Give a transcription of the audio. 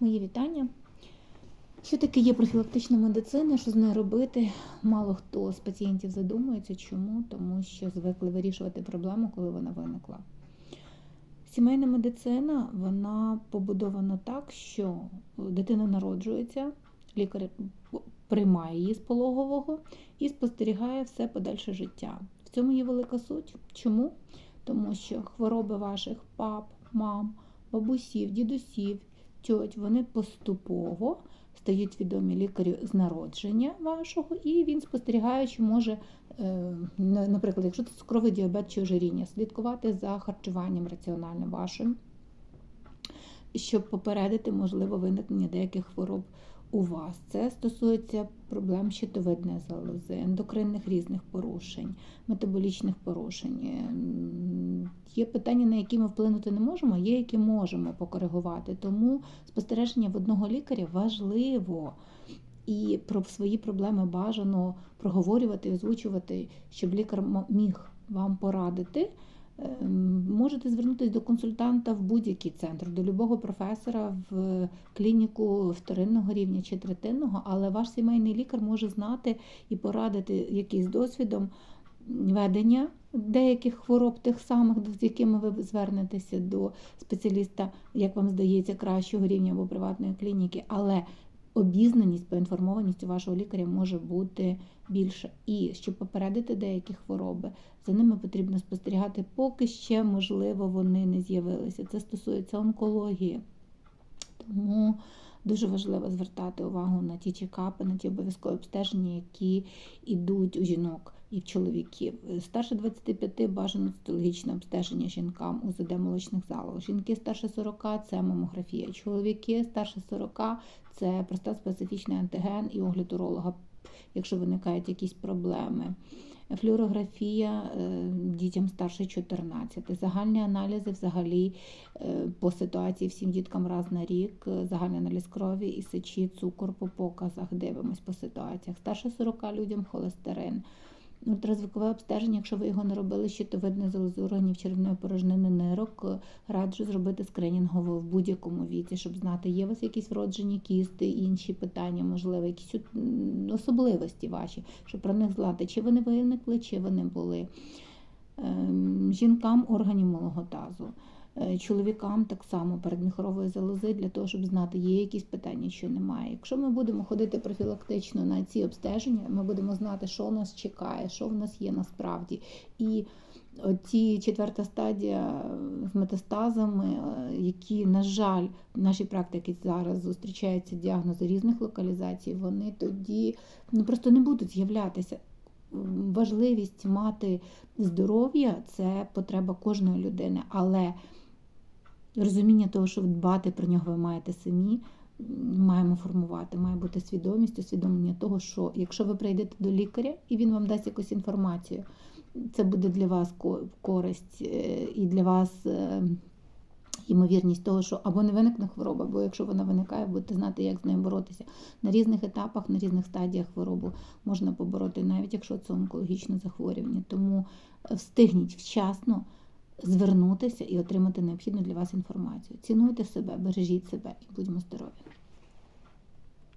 Мої вітання. Що таке є профілактична медицина? Що з нею робити? Мало хто з пацієнтів задумується. Чому? Тому що звикли вирішувати проблему, коли вона виникла. Сімейна медицина вона побудована так, що дитина народжується, лікар приймає її з пологового і спостерігає все подальше життя. В цьому є велика суть. Чому? Тому що хвороби ваших пап, мам, бабусів, дідусів, тьоть, вони поступово стають відомі лікарю з народження вашого, і він спостерігаючи може, е, наприклад, якщо це цукровий діабет чи ожиріння, слідкувати за харчуванням раціональним вашим, щоб попередити можливо виникнення деяких хвороб у вас. Це стосується проблем щитовидної залози, ендокринних різних порушень, метаболічних порушень. Ем, Є питання, на які ми вплинути не можемо, є, які можемо покоригувати. Тому спостереження в одного лікаря важливо. І про свої проблеми бажано проговорювати, озвучувати, щоб лікар міг вам порадити. Можете звернутися до консультанта в будь-який центр, до любого професора в клініку вторинного рівня чи третинного, але ваш сімейний лікар може знати і порадити якийсь досвідом ведення деяких хвороб, тих самих, з якими ви звернетеся до спеціаліста, як вам здається, кращого рівня або приватної клініки, але обізнаність, поінформованість у вашого лікаря може бути більше. І щоб попередити деякі хвороби, за ними потрібно спостерігати, поки ще, можливо, вони не з'явилися. Це стосується онкології. Тому дуже важливо звертати увагу на ті чекапи, на ті обов'язкові обстеження, які йдуть у жінок і в чоловіків. Старше 25 бажано цитологічне обстеження жінкам УЗД молочних залоз. Жінки старше 40 це мамографія. Чоловіки старше 40 це проста специфічний антиген і огляд уролога, якщо виникають якісь проблеми. Флюорографія е, дітям старше 14. Загальні аналізи взагалі е, по ситуації всім діткам раз на рік. Загальний аналіз крові і сечі, цукор по показах. Дивимось по ситуаціях. Старше 40 людям холестерин. Ультразвукове обстеження, якщо ви його не робили, щитовидне залози органів червної порожнини нирок, раджу зробити скринінгово в будь-якому віці, щоб знати, є у вас якісь вроджені кісти, інші питання, можливо, якісь особливості ваші, щоб про них знати, чи вони виникли, чи вони були. Ем, Жінкам органів малого тазу. Е, Чоловікам так само передміхорової залози для того, щоб знати, є якісь питання, чи немає. Якщо ми будемо ходити профілактично на ці обстеження, ми будемо знати, що нас чекає, що в нас є насправді. І ці четверта стадія з метастазами, е, які, на жаль, в нашій практиці зараз зустрічаються діагнози різних локалізацій, вони тоді ну, просто не будуть з'являтися. Важливість мати здоров'я це потреба кожної людини, але розуміння того, що дбати про нього ви маєте самі, маємо формувати. Має бути свідомість, усвідомлення того, що якщо ви прийдете до лікаря і він вам дасть якусь інформацію, це буде для вас користь е, і для вас. е, Ймовірність того, що або не виникне хвороба, або якщо вона виникає, будете знати, як з нею боротися. На різних етапах, на різних стадіях хворобу можна побороти, навіть якщо це онкологічне захворювання. Тому е, встигніть вчасно звернутися і отримати необхідну для вас інформацію. Цінуйте себе, бережіть себе і будьмо здорові.